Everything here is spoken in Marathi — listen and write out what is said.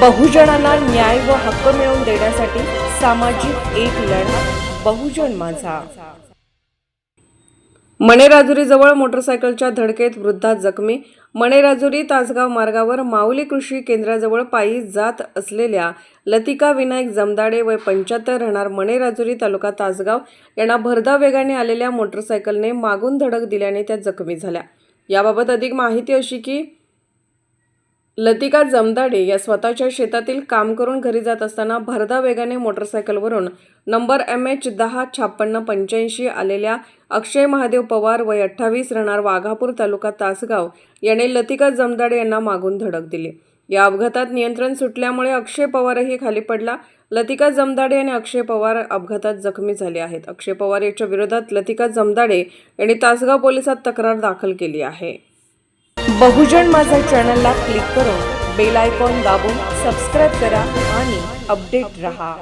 बहुजनांना न्याय व हक्क मिळवून देण्यासाठी सामाजिक एक लढा बहुजन माझा. मणेराजुरीजवळ मोटरसायकलच्या धडकेत वृद्धा जखमी. मणेराजुरी तासगाव मार्गावर माऊली कृषी केंद्राजवळ पायी जात असलेल्या लतिका विनायक जमदाडे वय पंच्याहत्तर राहणार मणेराजुरी तालुका तासगाव यांना भरधाव वेगाने आलेल्या मोटरसायकलने मागून धडक दिल्याने त्या जखमी झाल्या. याबाबत अधिक माहिती अशी की लतिका जमदाडे या स्वतःच्या शेतातील काम करून घरी जात असताना भरधा वेगाने मोटरसायकलवरून नंबर एम एच दहा छाप्पन्न पंच्याऐंशी आलेल्या अक्षय महादेव पवार वय अठ्ठावीस राहणार वाघापूर तालुका तासगाव याने लतिका जमदाडे यांना मागून धडक दिली. या अपघातात नियंत्रण सुटल्यामुळे अक्षय पवारही खाली पडला. लतिका जमदाडे आणि अक्षय पवार अपघातात जखमी झाले आहेत. अक्षय पवार याच्या विरोधात लतिका जमदाडे यांनी तासगाव पोलिसात तक्रार दाखल केली आहे. बहुजन माझा चॅनलला क्लिक करून बेल आयकॉन दाबून सबस्क्राईब करा आणि अपडेट रहा.